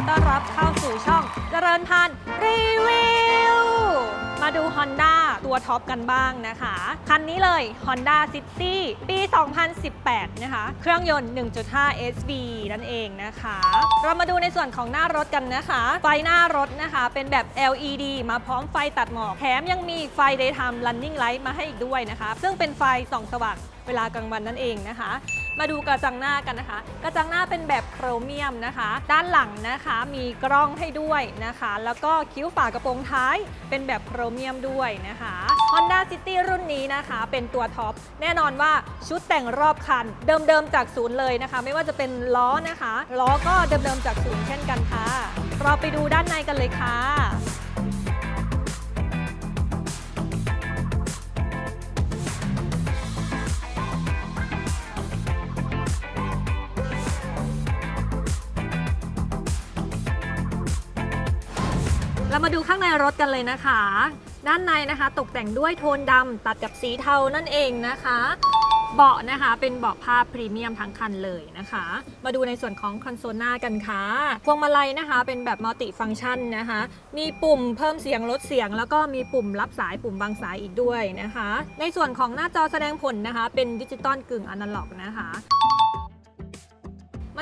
ขอต้อนรับเข้าสู่ช่องเจริญพันธ์รีวิว มาดู Honda ตัวท็อปกันบ้างนะคะ คันนี้เลย Honda City ปี 2018 นะคะ เครื่องยนต์ 1.5 SV นั่นเองนะคะ เรามาดูในส่วนของหน้ารถกันนะคะ ไฟหน้ารถนะคะ เป็นแบบ LED มาพร้อมไฟตัดหมอกแถมยังมีไฟ daytime running light มาให้อีกด้วยนะคะ ซึ่งเป็นไฟส่องสว่างเวลากลางวันนั่นเองนะคะ มาดูกระจังหน้ากันนะคะ กระจังหน้าเป็นแบบโครเมียมนะคะ ด้านหลังนะคะมีกล้องให้ด้วยนะคะ แล้วก็คิ้วฝากระโปรงท้ายเป็นแบบโครเมียมด้วยนะคะ Honda City รุ่นนี้นะคะ เป็นตัวท็อปแน่นอนว่าชุดแต่งรอบคัน เดิมๆจากศูนย์เลยนะคะ ไม่ว่าจะเป็นล้อนะคะล้อก็เดิมๆจากศูนย์เช่นกันค่ะเราไปดูด้านในกันเลยค่ะ เรามาดูข้างในรถกันเลยนะคะ ด้านในนะคะ ตกแต่งด้วยโทนดำตัดกับสีเทานั่นเองนะคะ เบาะนะคะเป็นเบาะผ้าพรีเมียมทั้งคันเลยนะคะ มาดูในส่วนของคอนโซลหน้ากันค่ะพวงมาลัยนะคะ เป็นแบบมัลติฟังก์ชันนะคะ มีปุ่มเพิ่มเสียงลดเสียง แล้วก็มีปุ่มรับสายปุ่มบางสายอีกด้วยนะคะ ในส่วนของหน้าจอแสดงผลนะคะ เป็นดิจิตอลกึ่งอนาล็อกนะคะ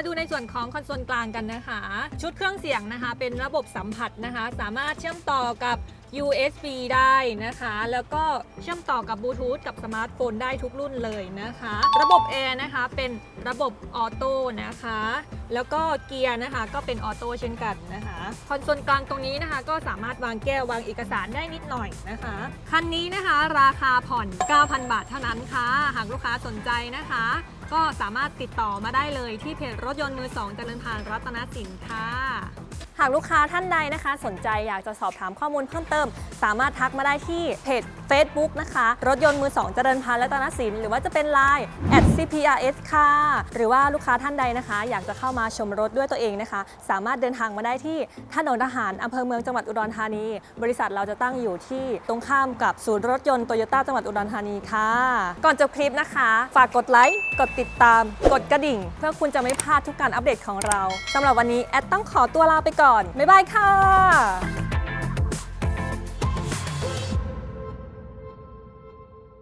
มาดูในส่วนของคอนโซลกลางกันนะคะ ชุดเครื่องเสียงนะคะ เป็นระบบสัมผัสนะคะ สามารถเชื่อมต่อกับ USB ได้นะคะ แล้วก็เชื่อมต่อกับบลูทูธกับสมาร์ทโฟนได้ทุกรุ่นเลยนะคะ ระบบแอร์นะคะเป็นระบบออโต้นะคะ แล้วก็เกียร์นะคะก็เป็นออโต้เช่นกันนะคะคอนโซลกลางตรงนี้นะคะก็สามารถวางแก้ววางเอกสารได้นิดหน่อยนะคะ คันนี้นะคะราคาผ่อน 9,000 บาทเท่านั้นค่ะ หากลูกค้าสนใจนะคะ ก็สามารถติดต่อมาได้เลยที่เพจรถยนต์มือสองเจริญพานรัตนสินค่ะ หากลูกค้าท่านใดนะคะ สนใจอยากจะสอบถามข้อมูลเพิ่มเติม สามารถทักมาได้ที่เพจ Facebook นะคะ รถยนต์มือสองเจริญพานธุ์รัตนสิน หรือว่าจะเป็น Line @cprs ค่ะ หรือว่าลูกค้าท่านใดนะคะ อยากจะเข้ามาชมรถด้วยตัวเองนะคะ สามารถเดินทางมาได้ที่ถนนทหารอำเภอเมืองจังหวัดอุดรธานี บริษัทเราจะตั้งอยู่ที่ตรงข้ามกับศูนย์รถยนต์โตโยต้าจังหวัดอุดรธานีค่ะ ก่อนจบคลิปนะคะ ฝากกดไลค์กดติดตาม กดกระดิ่ง เพื่อคุณจะไม่พลาดทุกการอัปเดตของเราสำหรับวันนี้แอดต้องขอตัวลาไปก่อนก่อน บ๊ายบายค่ะ